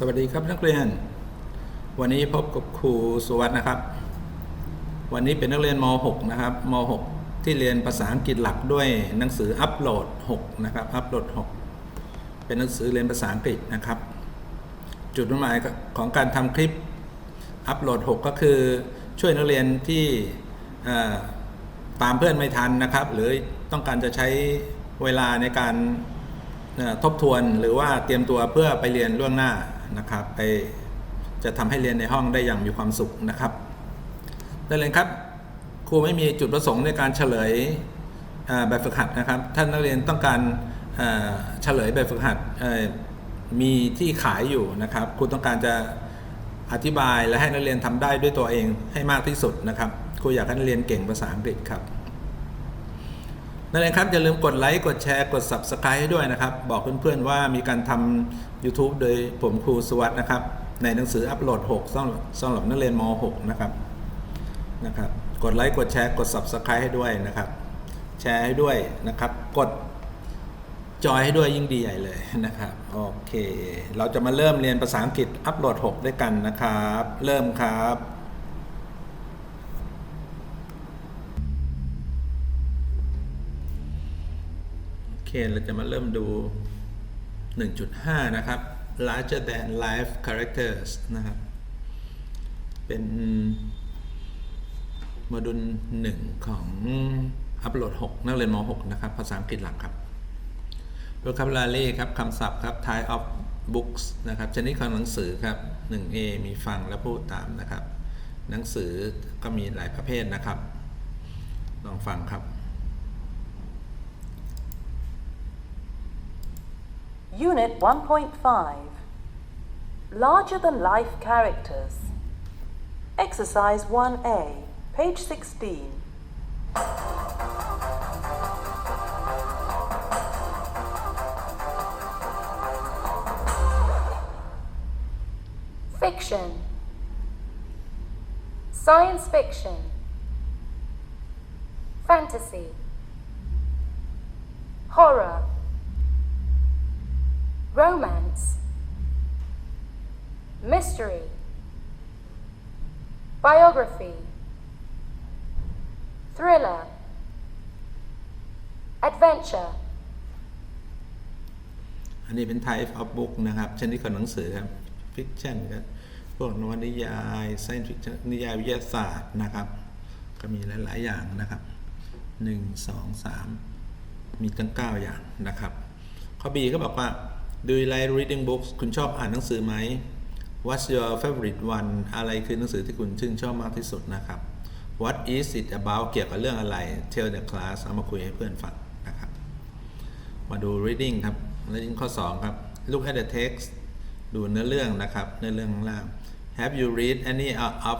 สวัสดีครับนักเรียน วันนี้พบกับครูสุวัสด์นะครับ วันนี้เป็นนักเรียนม .6 นะครับม .6 ที่เรียนภาษาอังกฤษหลักด้วยหนังสืออัปโหลด6นะครับอัปโหลด 6 เป็นหนังสือเรียนภาษาอังกฤษนะครับ จุดมุ่งหมายของการทำคลิปอัปโหลด 6 ก็คือช่วยนักเรียนที่ตามเพื่อนไม่ทันนะครับ หรือต้องการจะใช้เวลาในการทบทวนหรือว่าเตรียมตัวเพื่อไปเรียนล่วงหน้า นะครับไปจะทำให้เรียนในห้องได้อย่างมีความสุขนะครับได้เลยครับครูไม่มีจุดประสงค์ในการเฉลยแบบฝึกหัดนะครับท่านนักเรียนต้องการเฉลยแบบฝึกหัดมีที่ขายอยู่นะครับครูต้องการจะอธิบายและให้นักเรียนทำได้ด้วยตัวเองให้มากที่สุดนะครับครูอยากให้นักเรียนเก่งภาษาอังกฤษครับ นั่นเองครับอย่าลืมกดไลค์กดแชร์กด Subscribe ให้ด้วยนะครับ บอกเพื่อนๆว่ามีการทำ YouTube โดยผมครูสวัสด์นะครับ ในหนังสืออัปโหลด 6สำหรับสำหรับนักเรียนม .6 นะครับนะครับ กดไลค์กดแชร์กด Subscribe ให้ด้วยนะครับ แชร์ให้ด้วยนะครับ กดจอยให้ด้วยยิ่งดีใหญ่เลยนะครับ โอเค เราจะมาเริ่มเรียนภาษาอังกฤษอัปโหลด 6 ด้วยกันนะครับ เริ่มครับ เคเราจะมาเริ่มดู 1.5 นะครับ larger than life characters นะครับ เป็นโมดูลหนึ่งของอัปโหลด 6 นักเรียนม .6 นะครับ ภาษาอังกฤษหลักครับ vocabulary ครับคำศัพท์ครับ type of books นะครับ ชนิดของหนังสือครับ 1A มีฟังและพูดตามนะครับ หนังสือก็มีหลายประเภทนะครับ ลองฟังครับ Unit 1.5 Larger than life characters. Exercise 1A, page 16. Fiction. Science fiction. Fantasy. Horror. Romance. Mystery. Biography. Thriller. Adventure. อันนี้เป็น type of book นะครับ ชนิดของหนังสือครับ fiction ครับพวกนวนิยาย science fiction นิยายวิทยาศาสตร์นะครับ ก็มีหลาย ๆ อย่างนะครับ 1 2 3 มีตั้ง 9 อย่างนะครับ ข้อ B ก็บอกว่า do you like reading books คุณชอบอ่านหนังสือไหม what's your favorite one อะไรคือหนังสือที่คุณชื่นชอบมากที่สุดนะครับ what is it about เกี่ยวกับเรื่องอะไร tell the class เอามาคุยให้เพื่อนฟังนะครับ มาดู reading ครับ reading ข้อ 2 ครับ look at the text ดูเนื้อเรื่องนะครับเนื้อเรื่องล่าง have you read any of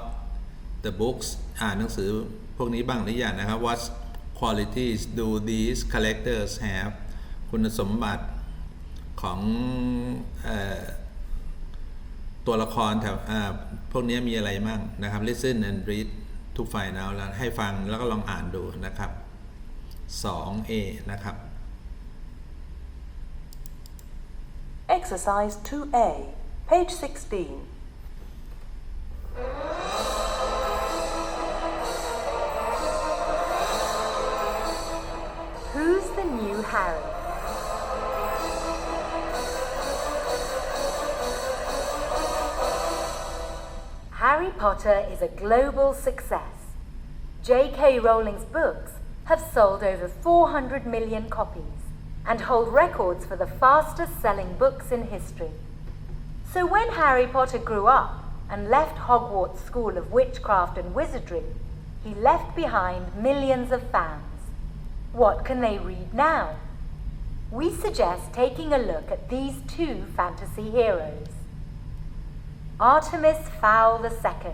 the books อ่านหนังสือพวกนี้บ้างหรือยังนะครับ what qualities do these characters have คุณสมบัติ ของเออตัวละครแถวอ่าพวกนี้มีอะไรมั่งนะครับ listen and read to find out แล้วให้ฟังแล้วก็ลองอ่านดูนะครับ 2A นะครับ Exercise 2A, page 16. Who's the new Harry? Potter is a global success. J.K. Rowling's books have sold over 400 million copies and hold records for the fastest selling books in history. So when Harry Potter grew up and left Hogwarts School of Witchcraft and Wizardry, he left behind millions of fans. What can they read now? We suggest taking a look at these two fantasy heroes. Artemis Fowl II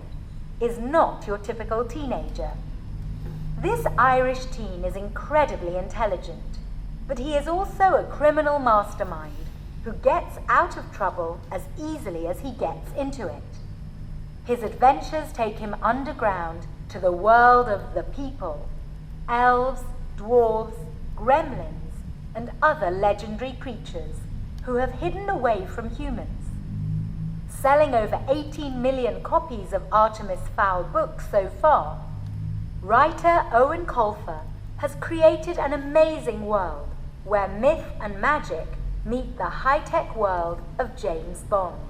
is not your typical teenager. This Irish teen is incredibly intelligent, but he is also a criminal mastermind who gets out of trouble as easily as he gets into it. His adventures take him underground to the world of the people elves, dwarves, gremlins, and other legendary creatures who have hidden away from humans. Selling over 18 million copies of Artemis Fowl books so far, writer Owen Colfer has created an amazing world where myth and magic meet the high tech world of James Bond.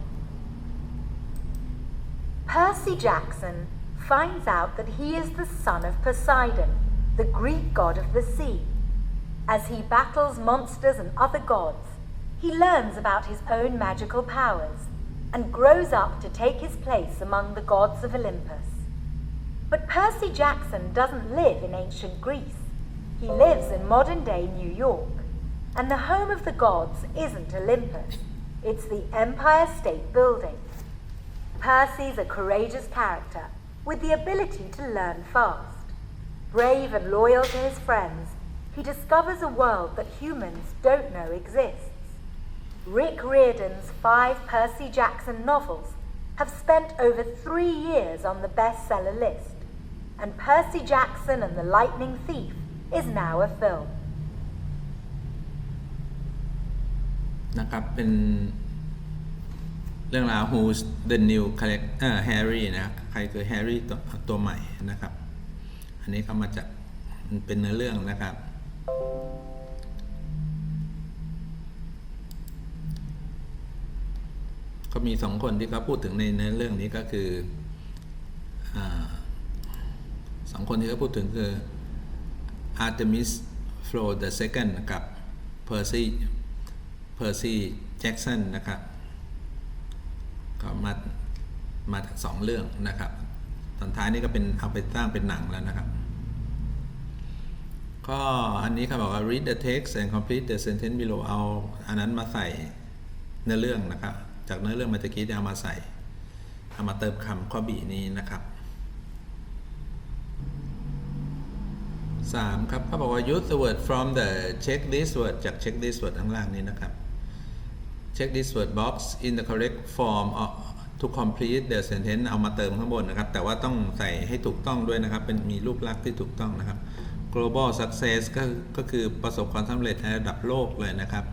Percy Jackson finds out that he is the son of Poseidon, the Greek god of the sea. As he battles monsters and other gods, he learns about his own magical powers and grows up to take his place among the gods of Olympus. But Percy Jackson doesn't live in ancient Greece. He lives in modern day New York. And the home of the gods isn't Olympus, it's the Empire State Building. Percy's a courageous character with the ability to learn fast. Brave and loyal to his friends, he discovers a world that humans don't know exists. Rick Riordan's five Percy Jackson novels have spent over three years on the bestseller list, and Percy Jackson and the Lightning Thief is now a film. นะครับเป็นเรื่องราว Who's the new character Harry นะใครคือ Harry ตัวตัวใหม่นะครับ อันนี้ก็มาจากเป็นเนื้อเรื่องนะครับ ก็มีสองคนที่เขาพูดถึงในเนื้อเรื่องนี้ก็คืออสองคนที่เขาพูดถึงคือ Artemis Flow the Second กับ Percy Percy Jackson นะครับก็มามาสองเรื่องนะครับ ตอนท้ายนี่ก็เป็นเอาไปสร้างเป็นหนังแล้วนะครับ ก็อันนี้เขาบอกว่า read the text and complete the sentence below เอาอันนั้นมาใส่เนื้อเรื่องนะครับ จากเนื้อเรื่องมื่อกี้เอามาใส่ เอามาเติมคำข้อบีนี้นะครับสามครับเขาบอกว่า use the word from the check this word จาก check this word ข้างล่างนี้นะครับ check this word box in the correct form to complete the sentence เอามาเติมข้างบนนะครับ แต่ว่าต้องใส่ให้ถูกต้องด้วยนะครับ เป็นมีรูปลักษณ์ที่ถูกต้องนะครับ global success ก็ก็คือประสบความสำเร็จในระดับโลกเลยนะครับ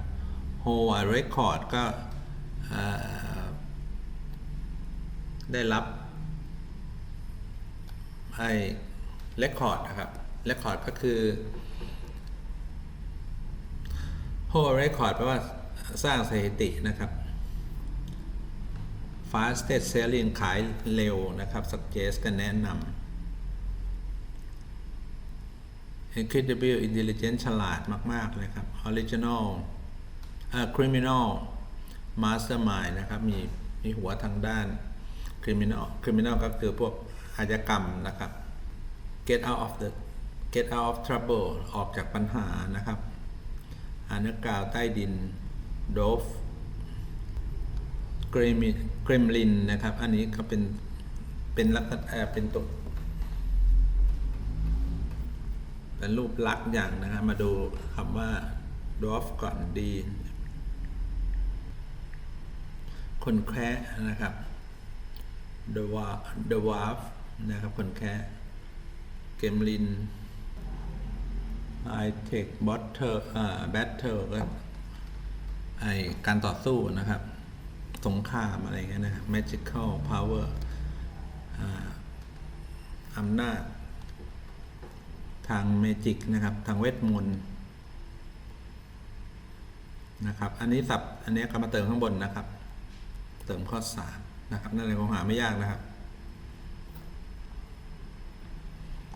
hold a record ก็ ได้รับไอ้เรคคอร์ดนะครับเรคคอร์ดก็คือโฮเรคคอร์ดแปลว่าสร้างสถิตินะครับ fastest selling ขายเร็วนะครับ suggest ก็แนะนำ incredible intelligence ฉลาดมาก ๆ เลยครับ original uh, criminal เอ่อ criminal mastermind นะครับมีมีหัวทางด้าน criminal criminal ก็คือพวกอาชญากรรมนะครับ get out of the get out of trouble ออกจากปัญหานะครับอานกาวใต้ดิน dove เกรมิกรมลินนะครับ อันนี้ก็เป็นเป็นลักษณะเอ่อเป็นตัวเป็นรูปลักษณ์อย่างนะครับมาดูคำว่า dwarf ก่อนดี คนแคะนะครับ dwarf dwarf นะครับ คนแคะเกมลิน i tech battle อ่า battle ก็ไอการต่อสู้นะครับ สงครามอะไรเงี้ยนะครับ magical power อ่าอำนาจ ทางเมจิกนะครับ ทางเวทมนต์นะครับ อันนี้สับ อันนี้ก็มาเติมข้างบนนะครับ เติมข้อสามนะครับนั่นเองคงหาไม่ยากนะครับ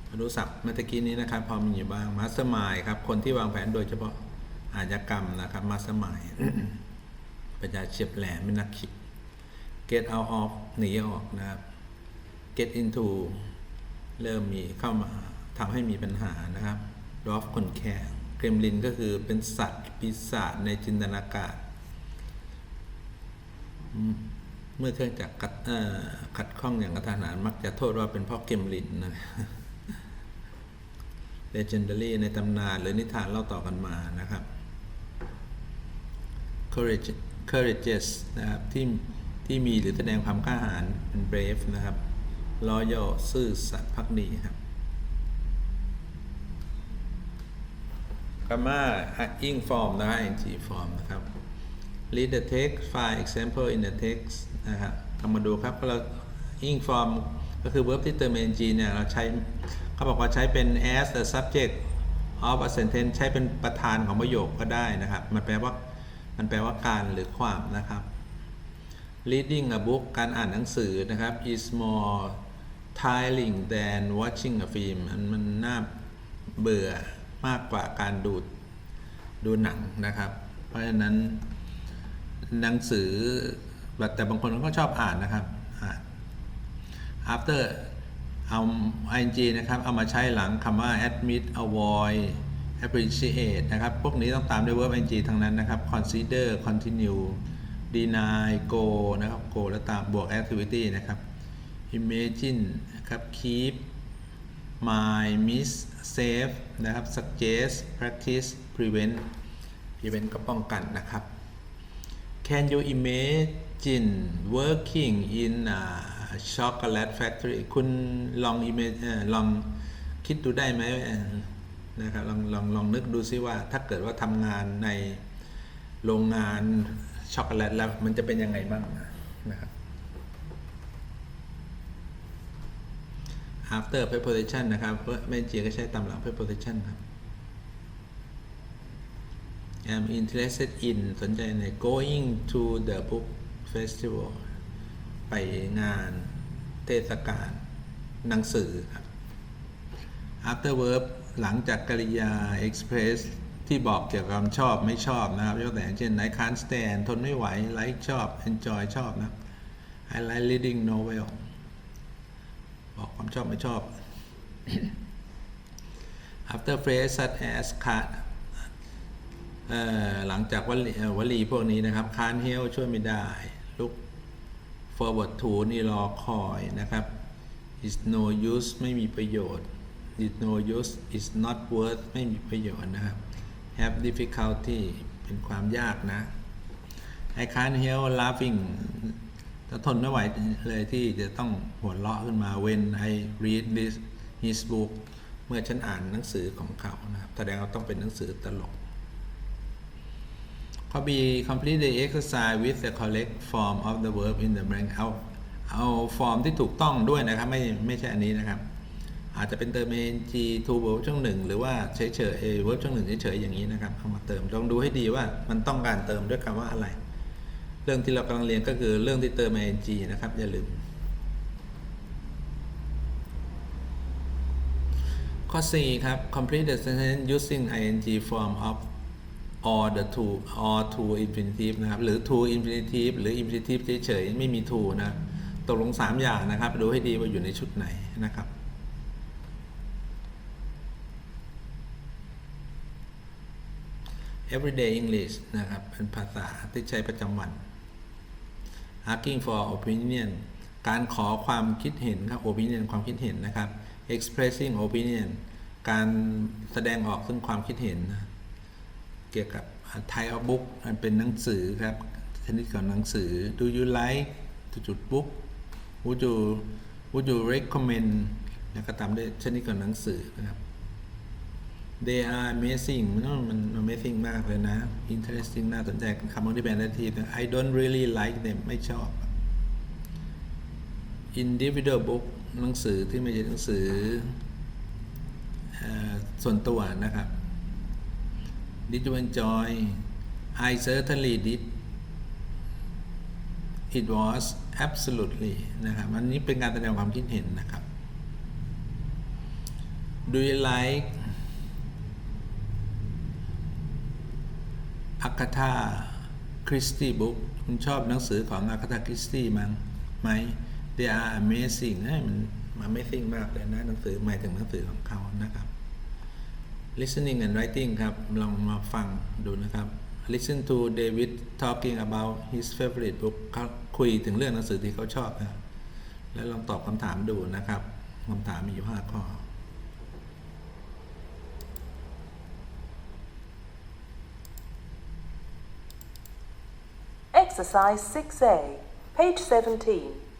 มาดูศัพท์เมื่อตะกี้นี้นะครับ พอมีอยู่บ้างมาสมายครับ คนที่วางแผนโดยเฉพาะอาชญากรรมนะครับมาสมายปัญญาเฉียบแหลมเป็นนักคิด get out of หนีออกนะครับ get into เริ่มมีเข้ามาทำให้มีปัญหานะครับ dwarf คนแค่เกรมลินก็คือเป็นสัตว์ปีศาจในจินตนาการอืมเมื่อเครื่องจักรขัดข้องอย่างกระทานหันมักจะโทษว่าเป็นเพราะเกมลินนะ legendary ในตำนานหรือนิทานเล่าต่อกันมานะครับ courage courageous นะครับที่ที่มีหรือแสดงความกล้าหาญเป็น brave นะครับ loyal ซื่อสัตย์พักดีครับกามา ing form นะครับ ing form นะครับ read the text find example in the text นะครับเรามาดูครับเรา ing form ก็คือ verb ที่เติม ing เนี่ย เราใช้เขาบอกว่าใช้เป็น as the subject of a sentence ใช้เป็นประธานของประโยคก็ได้นะครับ มันแปลว่า มันแปลว่าการหรือความนะครับ reading a book การอ่านหนังสือนะครับ is more tiring than watching a film มันมันน่าเบื่อมากกว่าการดูดูหนังนะครับ เพราะฉะนั้น หนังสือแบบแต่บางคนก็ชอบอ่านนะครับอ่าน after เอา ing นะครับ เอามาใช้หลังคำว่า admit avoid appreciate นะครับ พวกนี้ต้องตามด้วย verb ing ทั้งนั้นนะครับ consider continue deny go นะครับ go แล้วตามบวก activity นะครับ imagine นะครับ keep mind miss save นะครับ suggest practice prevent prevent ก็ป้องกันนะครับ Can you imagine working in a chocolate factory คุณลอง imagine ลองคิดดูได้ไหมนะครับลองลองลองนึกดูซิว่าถ้าเกิดว่าทำงานในโรงงานช็อกโกแลตแล้วมันจะเป็นยังไงบ้างนะครับ after preposition นะครับเพราะไม่จีก็ใช้ตามหลัง preposition ครับ am interested in สนใจใน going to the book festival ไปงานเทศกาลหนังสือครับ after verb หลังจากกริยา express ที่บอกเกี่ยวกับความชอบไม่ชอบนะครับยกตัวอย่างเช่น I can't stand ทนไม่ไหว like ชอบ enjoy ชอบนะ I like reading novel บอกความชอบไม่ชอบ after phrase such as can't หลังจากวลีวลีพวกนี้นะครับ can't help ช่วยไม่ได้ look forward to นี่รอคอยนะครับ is no use ไม่มีประโยชน์ is no use is not worth ไม่มีประโยชน์นะครับ have difficulty เป็นความยากนะ I can't help laughing จะทนไม่ไหวเลยที่จะต้องหัวเราะขึ้นมา when I read this his book เมื่อฉันอ่านหนังสือของเขานะครับ แสดงว่าต้องเป็นหนังสือตลก ข้อ B complete the exercise with the correct form of the verb in the blank เอาเอาฟอร์มที่ถูกต้องด้วยนะครับ ไม่ไม่ใช่อันนี้นะครับ อาจจะเป็นเติม ing to verb ช่วงหนึ่งหรือว่าเฉยเฉยๆ verb ช่วงหนึ่งเฉยๆอย่างนี้นะครับเอามาเติมลองดูให้ดีว่ามันต้องการเติมด้วยคำว่าอะไร เรื่องที่เรากำลังเรียนก็คือเรื่องที่เติม ing นะครับ อย่าลืมข้อ C ครับ complete the sentence using ing form of or the to or to infinitive นะครับ หรือ to infinitive หรือ infinitive เฉยๆไม่มี to นะตกลง 3 อย่างนะครับ ดูให้ดีว่าอยู่ในชุดไหนนะครับ everyday English นะครับ เป็นภาษาที่ใช้ประจำวัน asking for opinion การขอความคิดเห็นครับ opinion ความคิดเห็นนะครับ expressing opinion การแสดงออกซึ่งความคิดเห็นนะ เกี่ยวกับไทยเอาบุ๊กมันเป็นหนังสือครับชนิดของหนังสือ Do you like จุดบุ๊ก Would you Would you recommend แล้วก็ตามด้วยชนิดของหนังสือนะครับ They are amazing มันมัน amazing มากเลยนะ interesting น่าสนใจคำว่าที่แปลได้ทีคือ I don't really like them ไม่ชอบ individual book หนังสือที่ไม่ใช่หนังสืออส่วนตัวนะครับ Did you enjoy I certainly did It was absolutely นะครับ อันนี้เป็นการแสดงความคิดเห็นนะครับ Do you like Agatha Christie book คุณชอบหนังสือของ Agatha Christie มั้งไหม They are amazing เฮ้ยมัน amazing มากเลยนะหนังสือหมายถึงหนังสือของเขานะครับ listening and writing ครับลองมาฟังดูนะครับ listen to David talking about his favorite book เขาคุยถึงเรื่องหนังสือที่เขาชอบนะแล้วลองตอบคำถามดูนะครับคำถามมีอยู่5ข้อ Exercise 6A, page 17.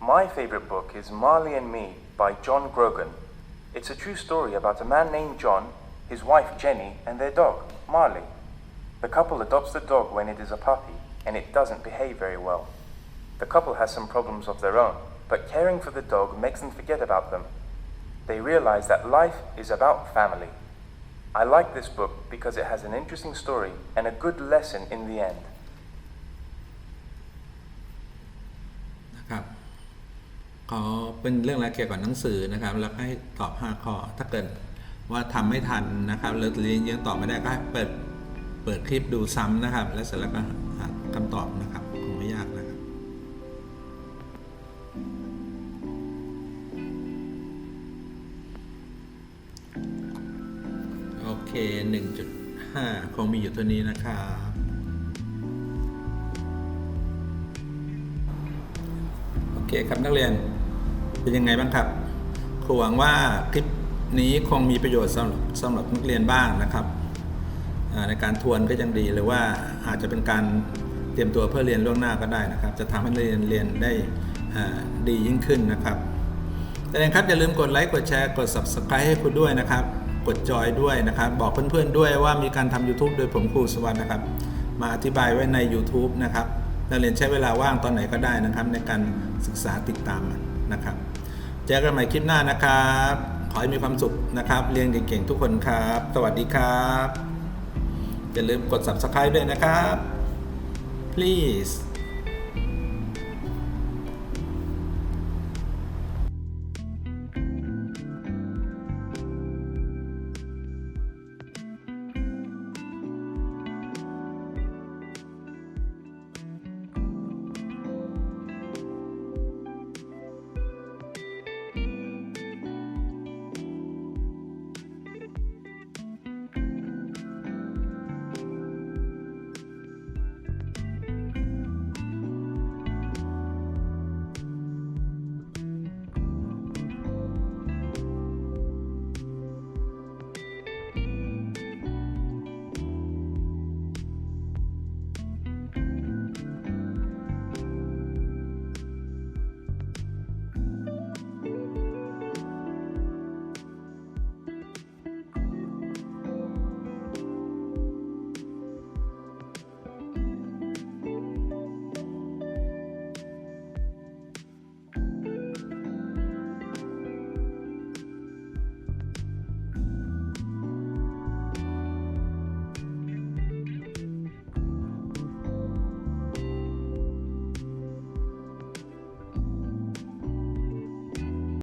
My favorite book is Marley and Me by John Grogan. It's a true story about a man named John his wife Jenny, and their dog, Marley. The couple adopts the dog when it is a puppy, and it doesn't behave very well. The couple has some problems of their own, but caring for the dog makes them forget about them. They realize that life is about family. I like this book because it has an interesting story and a good lesson in the end. เขาเป็นเรื่องราวเกี่ยวกับหนังสือนะครับ แล้วให้ตอบ 5 ข้อ ถ้าเกิดว่าทำไม่ทันนะครับหรือเรียนยังตอบไม่ได้ก็เปิดเปิดคลิปดูซ้ำนะครับ แล้วเสร็จแล้วก็หาคำตอบนะครับคงไม่ยากนะครับโอเค 1.5 คงมีอยู่ตัวนี้นะครับโอเคครับนักเรียน เป็นยังไงบ้างครับครูหวังว่าคลิปนี้คงมีประโยชน์สำหรับสำหรับนักเรียนบ้างนะครับ ในการทวนก็ยังดีหรือว่าอาจจะเป็นการเตรียมตัวเพื่อเรียนล่วงหน้าก็ได้นะครับ จะทำให้นักเรียนเรียนได้ดียิ่งขึ้นนะครับแต่นะครับอย่าลืมกดไลค์กดแชร์กด subscribe ให้คุณด้วยนะครับ กดจอยด้วยนะครับ บอกเพื่อนๆด้วยว่ามีการทำ YouTube โดยผมครูสวัสด์นะครับ มาอธิบายไว้ใน YouTube นะครับนักเรียนใช้เวลาว่างตอนไหนก็ได้นะครับ ในการศึกษาติดตามมันนะครับ เจอกันใหม่คลิปหน้านะครับ ขอให้มีความสุขนะครับ เรียนเก่งๆทุกคนครับ สวัสดีครับอย่าลืมกด subscribe ด้วยนะครับ please